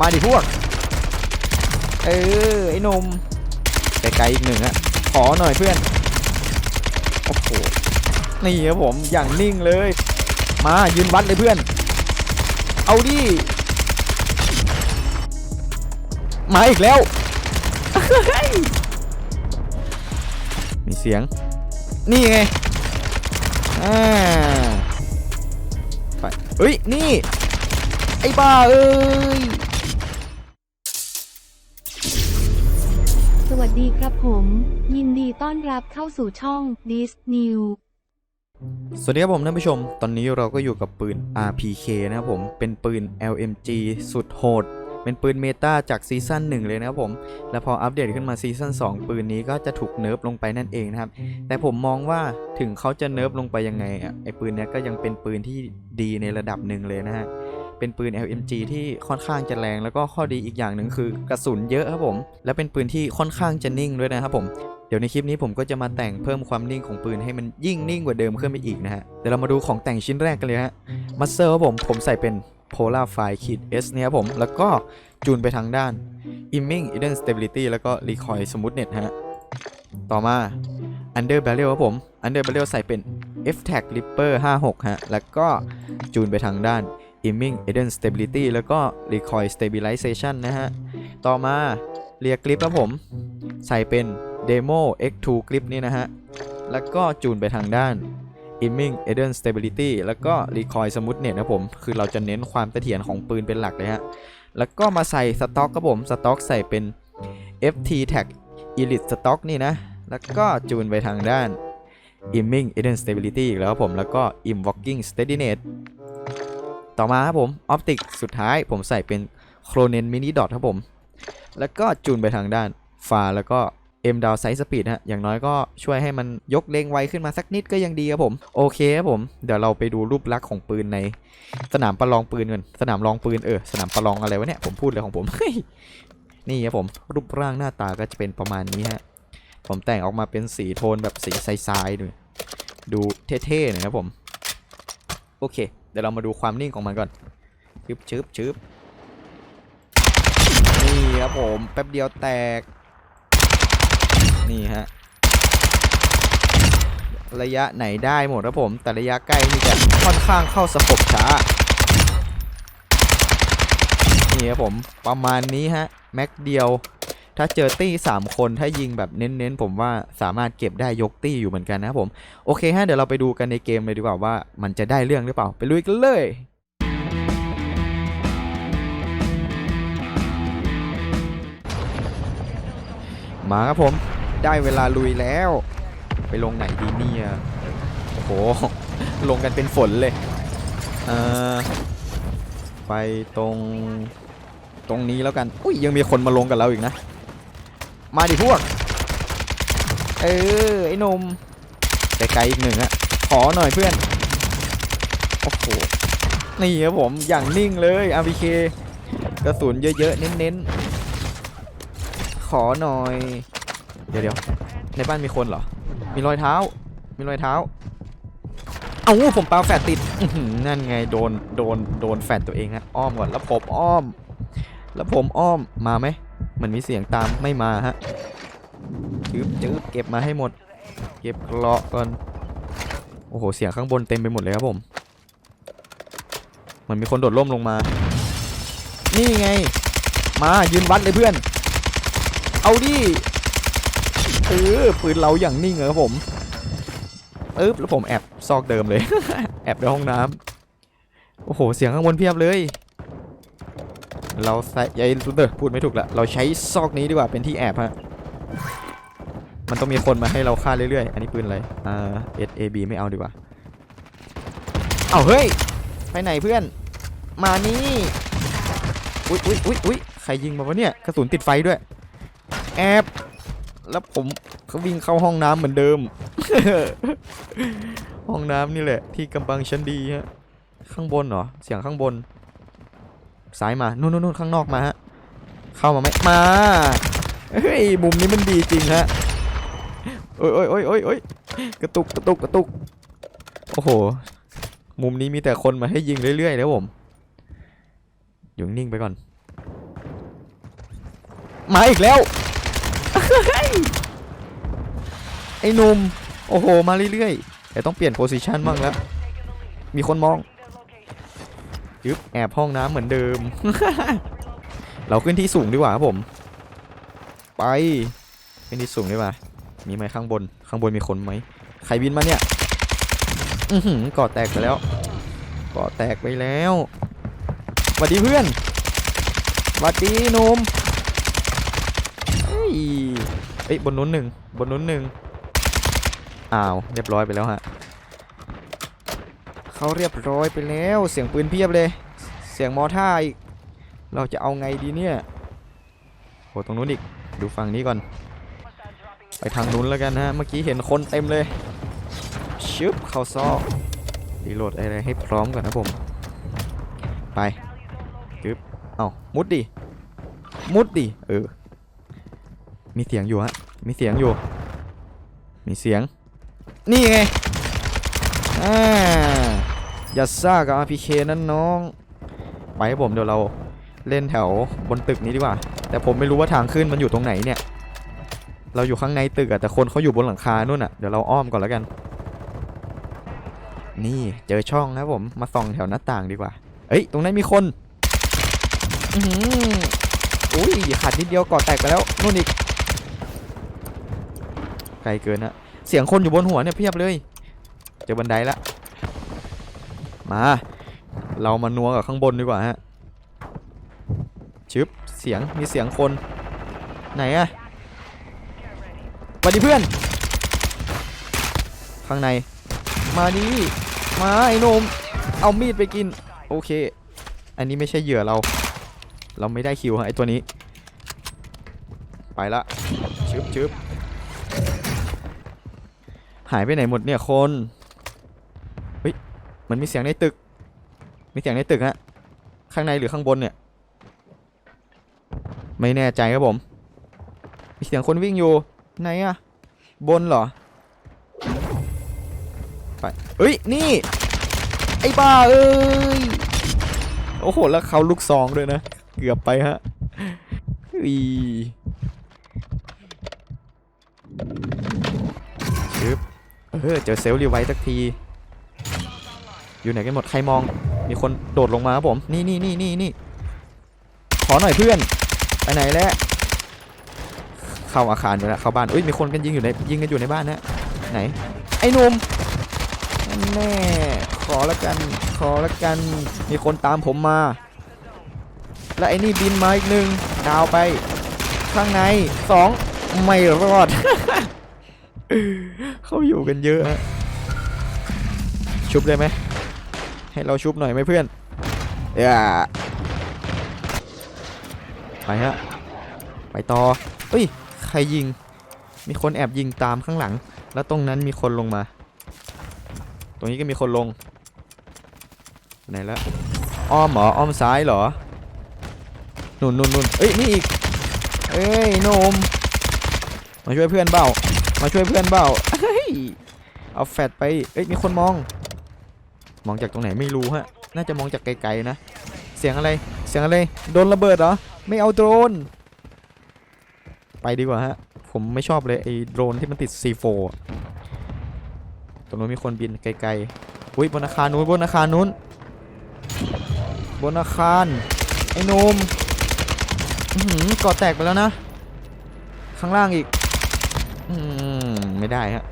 มาดิพวก เออ ไอ้หนมไกลๆอีกหนึ่งอะขอหน่อยเพื่อน โอ้โห นี่ครับผมอย่างนิ่งเลย มายืนวัดเลยเพื่อน เอาดิ มาอีกแล้ว มีเสียง นี่ไง อ่า ไปเฮ้ย นี่ ไอ้บ้าเอ้ย ดีครับผม ยินดีต้อนรับเข้าสู่ช่อง Dis New สวัสดีครับผมท่านผู้ชม ตอนนี้เราก็อยู่กับปืน RPK นะครับผม เป็นปืน LMG สุดโหด เป็นปืนเมตาจากซีซั่น1 เลยนะครับผม แล้วพออัปเดตขึ้นมาซีซั่น2 ปืนนี้ก็จะถูกเนิร์ฟลงไปนั่นเองนะครับ แต่ผมมองว่าถึงเขาจะเนิร์ฟลงไปยังไงอะไอปืนนี้ก็ยังเป็นปืนที่ดีในระดับหนึ่งเลยนะฮะ เป็นปืน LMG ที่ค่อนข้างจะแรง แล้วก็ข้อดีอีกอย่างหนึ่งคือกระสุนเยอะครับผม และเป็นปืนที่ค่อนข้างจะนิ่งด้วยนะครับผมเดี๋ยวในคลิปนี้ผมก็จะมาแต่งเพิ่มความนิ่งของปืนให้มันยิ่งนิ่งกว่าเดิมขึ้นไปอีกนะฮะเดี๋ยวเรามาดูของแต่งชิ้นแรกกันเลยฮะมัสเซอร์ครับผมผมใส่เป็น Polar f i ขีด S เนี่ยครับผม แล้วก็จูนไปทางด้าน Iming Hidden Stability แล้วก็ Recoil Smoothness ฮะ ต่อมา Under Barrel ครับผม Under Barrel ใส่เป็น F-Tag Ripper 56 ฮะ แล้วก็จูนไปทางด้าน Iming Hidden Stability แล้วก็ Recoil Stabilization นะฮะ ต่อมาเรียกลิปครับผม ใส่เป็น Demo X2 คลิปนี้นะฮะ แล้วก็จูนไปทางด้าน Aiming Eden Stability แล้วก็ Recoil Smoothness นะผม คือเราจะเน้นความเสถียรของปืนเป็นหลักเลยฮะ แล้วก็มาใส่สต็อกครับผมสต็อกใส่เป็น FT Tag Elite Stock นี่นะ แล้วก็จูนไปทางด้าน Imming Eden Stability อีกแล้วครับผม แล้วก็ Invoking Steadiness ต่อมาครับผม Optic สุดท้ายผมใส่เป็น Chronen Mini Dot ครับผม แล้วก็จูนไปทางด้านฟาแล้วก็ M down size speed ฮะ อย่างน้อยก็ช่วยให้มันยกเลงไวขึ้นมาสักนิดก็ยังดีครับผม โอเคครับผม เดี๋ยวเราไปดูรูปลักษณ์ของปืนใน สนามประลองปืนกัน สนามลองปืนเออ สนามประลองอะไรวะเนี่ย ผมพูดเลยของผม นี่ครับผม รูปร่างหน้าตาก็จะเป็นประมาณนี้ฮะ ผมแต่งออกมาเป็นสีโทนแบบสีทรายๆดูดูเท่ๆหน่อยครับผม โอเค ดี๋ยวเรามาดูความนิ่งของมันก่อนชึบชึบชึบนี่ครับผมแป๊บเดียวแตก นี่ฮะ ระยะไหนได้หมดครับผม แต่ระยะใกล้นี่จะค่อนข้างเข้าสกบช้า นี่ครับผมประมาณนี้ฮะ แม็กเดียว ถ้าเจอตี้ 3 คนถ้ายิงแบบเน้นๆ ผมว่าสามารถเก็บได้ยกตี้อยู่เหมือนกันนะครับผม โอเคฮะเดี๋ยวเราไปดูกันในเกมเลยดีกว่าว่ามันจะได้เรื่องหรือเปล่า ไปลุยกันเลยมาครับผมได้เวลาลุยแล้ว ไปลงไหนดีเนี่ยโอ้โห ลงกันเป็นฝนเลยเออไปตรงตรงนี้แล้วกัน อุ้ยยังมีคนมาลงกับเราอีกนะ มาดิพวก เออ ไอ้หนมไกลๆอีกหนึ่งอะขอหน่อยเพื่อน โอ้โห นี่ครับผม อย่างนิ่งเลย RPK กระสุนเยอะๆ เน้นๆ ขอหน่อย เดี๋ยวเดี๋ยวในบ้านมีคนเหรอ มีรอยเท้า มีรอยเท้า เอาผมปาแฟดติดนั่นไงโดน โดน โดนแฟดตัวเองฮะอ้อมก่อน แล้วผมอ้อม แล้วผมอ้อม มาไหม มันมีเสียงตามไม่มาฮะจืบจืบเก็บมาให้หมด เก็บเกราะก่อน โอ้โห เสียงข้างบนเต็มไปหมดเลยครับผมเหมันมีคนโดดร่มลงมา นี่ไง มายืนวัดเลยเพื่อน เอาดิเออปืนเราอย่างนิ่งเลยครับผมเอ๊บแล้วผมแอบซอกเดิมเลย แอบในห้องน้ำโอ้โห เสียงข้างบนเพียบเลย เราใส่ยัยเดอพูดไม่ถูกละเราใช้ซอกนี้ดีกว่าเป็นที่แอบฮะมันต้องมีคนมาให้เราฆ่าเรื่อยๆ อันนี้ปืนอะไรอ่า S A B ไม่เอาดีกว่า เอาเฮ้ย ไปไหนเพื่อน มานี่ อุ๊ยอุ๊ยอุ๊ยอุ๊ยใครยิงมาวะเนี่ย กระสุนติดไฟด้วย แอบ แล้วผมเขาวิ่งเข้าห้องน้ำเหมือนเดิม ห้องน้ำนี่แหละ ที่กำบังชั้นดีฮะ ข้างบนเหรอ เสียงข้างบน ซ้ายมา นู่นนู่นข้างนอกมาฮะ เข้ามาไหมมา เฮ้ย มุมนี้มันดีจริงฮะ โอ้ยโอ้ยโอ้ยโอ้ยโอ้ยกระตุกกระตุกกระตุก โอ้โห มุมนี้มีแต่คนมาให้ยิงเรื่อยๆแล้วผม อยู่นิ่งไปก่อน มาอีกแล้ว ไอ้นุ่ม โอ้โห มาเรื่อยๆ แต่ต้องเปลี่ยนโพสิชันบ้างแล้ว มีคนมองึบแอบห้องน้ำเหมือนเดิม เราขึ้นที่สูงดีกว่าครับผม ไปขึ้นที่สูงดีกว่า มีไหมข้างบน ข้างบนมีคนไหม ใครบินมาเนี่ย อือหือก่อแตกไปแล้ว ก่อแตกไปแล้วสวัสดีเพื่อนสวัสดีนุ่มเฮ้ยเอ้ยบนนู้นหนึ่งบนนู้นหนึ่งอ้าว เรียบร้อยไปแล้วฮะ เขาเรียบร้อยไปแล้ว เสียงปืนเพียบเลย เสียงมอท่าอีก เราจะเอาไงดีเนี่ยโหตรงนู้นอีก ดูฝั่งนี้ก่อน ไปทางนู้นแล้วกันฮะ เมื่อกี้เห็นคนเต็มเลย ชึบเข้าซอกรีโหลดอะไรให้พร้อมก่อนนะผม ไปชึบเอ้ามุดดิ มุดดิ เออ มีเสียงอยู่ฮะ มีเสียงอยู่ มีเสียง นี่ไง อ่า ย่าซ่ากับ RPK นั่นน้อง ไปครับผมเดี๋ยวเราเล่นแถวบนตึกนี้ดีกว่า แต่ผมไม่รู้ว่าทางขึ้นมันอยู่ตรงไหนเนี่ย เราอยู่ข้างในตึกอะแต่คนเขาอยู่บนหลังคานู่นอะเดี๋ยวเราอ้อมก่อนแล้วกัน นี่เจอช่องนะครับผมมาส่องแถวหน้าต่างดีกว่า เอ้ยตรงนั้นมีคนอือหืออุ้ยขาดนิดเดียวก่อแตกไปแล้วนู่นอีกไกลเกินฮะเสียงคนอยู่บนหัวเนี่ยเพียบเลย เจอบันไดละ มา เรามานัวกับข้างบนดีกว่าฮะชึบเสียงมีเสียงคน ไหนอะสวัสดีเพื่อน ข้างใน มานี่มาไอ้นม เอามีดไปกิน โอเค อันนี้ไม่ใช่เหยื่อเรา เราไม่ได้คิวฮะไอตัวนี้ ไปละชึบชึบหายไปไหนหมดเนี่ยคน มันมีเสียงในตึก มีเสียงในตึกฮะ ข้างในหรือข้างบนเนี่ย ไม่แน่ใจครับผม มีเสียงคนวิ่งอยู่ ไหนอะบนเหรอ ไปเอ้ย นี่ ไอ้บ้าเอ้ย โอ้โห แล้วเขาลูกซองด้วยนะ เกือบไปฮะอีชึบเออ เจอเซลล์รีไวท์สักที อยู่ไหนกันหมดใครมอง มีคนโดดลงมาครับผม นี่นี่นี่นี่นี่ขอหน่อยเพื่อน ไปไหนแล้ว เข้าอาคารไปแล้วเข้าบ้านอุ้ย มีคนกันยิงอยู่ในยิงกันอยู่ในบ้านนะ ไหน ไอ้หนุ่มแน่ขอละกัน ขอละกัน มีคนตามผมมา และไอ้นี่บินมาอีกหนึ่งดาวไป ข้างในสองไม่รอด เขาอยู่กันเยอะฮะชุบได้ไหม ให้เราชุบหน่อยไหมเพื่อนอย่าไปฮะไปต่อเอ้ยใครยิง มีคนแอบยิงตามข้างหลัง แล้วตรงนั้นมีคนลงมา ตรงนี้ก็มีคนลงไหนละอ้อมเหรออ้อมซ้ายเหรอนุ่นนุ่นนุ่นเอ้ยนี่อีกเอ้ยนมมาช่วยเพื่อนเบ้ามาช่วยเพื่อนเบ้าเฮ้ยเอาแฟดไปเอ้ยมีคนมอง มองจากตรงไหนไม่รู้ฮะ น่าจะมองจากไกลๆนะ เสียงอะไร เสียงอะไร โดนระเบิดเหรอ ไม่เอาโดรน ไปดีกว่าฮะ ผมไม่ชอบเลยไอ้โดรนที่มันติด C4 ตรงนู้นมีคนบินไกลๆ อุ้ยบนอาคารนู้นบนอาคารนู้น บนอาคาร ไอ้นมก่อแตกไปแล้วนะ ข้างล่างอีก อืมไม่ได้ฮะ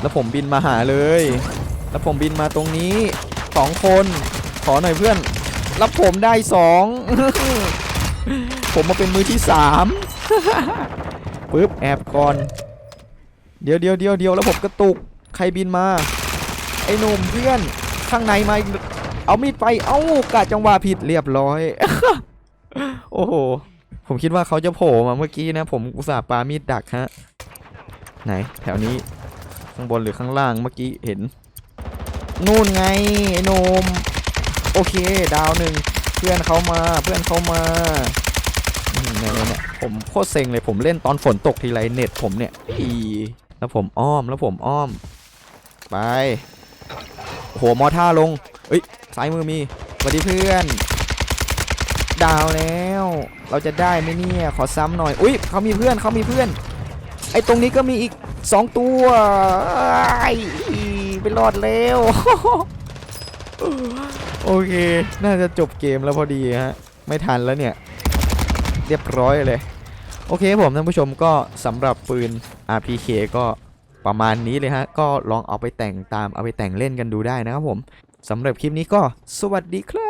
แล้วผมบินมาหาเลย แล้วผมบินมาตรงนี้สองคนขอหน่อยเพื่อน แล้วผมได้สองผมมาเป็นมือที่สามปึ๊บแอบก่อน เดี๋ยวเดี๋ยวเดี๋ยวเดี๋ยวแล้วผมกระตุกใครบินมา ไอ้หนุ่มเพื่อนข้างในมาเอามีดไปเอ้ากะจังหวะผิดเรียบร้อย โอ้โหผมคิดว่าเขาจะโผล่มาเมื่อกี้นะ ผมอุตส่าห์ปามีดดักฮะไหน แถวนี้ข้างบนหรือข้างล่างเมื่อกี้เห็น นู่นไงไอ้หนุ่มโอเค ดาวหนึ่งเพื่อนเขามาเพื่อนเขามาเนี่ยเนี่ยผมโคตรเซ็งเลยผมเล่นตอนฝนตกทีไรเน็ตผมเนี่ยอีแล้วผมอ้อมแล้วผมอ้อม ไปโหมอท่าลงเอ้ยซ้ายมือมีสวัสดีเพื่อน ดาวแล้ว เราจะได้ไหมเนี่ยขอซ้ำหน่อยอุ้ยเขามีเพื่อนเขามีเพื่อน ไอ้ตรงนี้ก็มีอีก2ตัวไอ้ ไปรอดแล้ว โอเค น่าจะจบเกมแล้วพอดีฮะ ไม่ทันแล้วเนี่ย เรียบร้อยเลย โอเคผมท่านผู้ชมก็สำหรับปืน RPK ก็ประมาณนี้เลยฮะ ก็ลองเอาไปแต่งตามเอาไปแต่งเล่นกันดูได้นะครับผมสำหรับคลิปนี้ก็สวัสดีครับ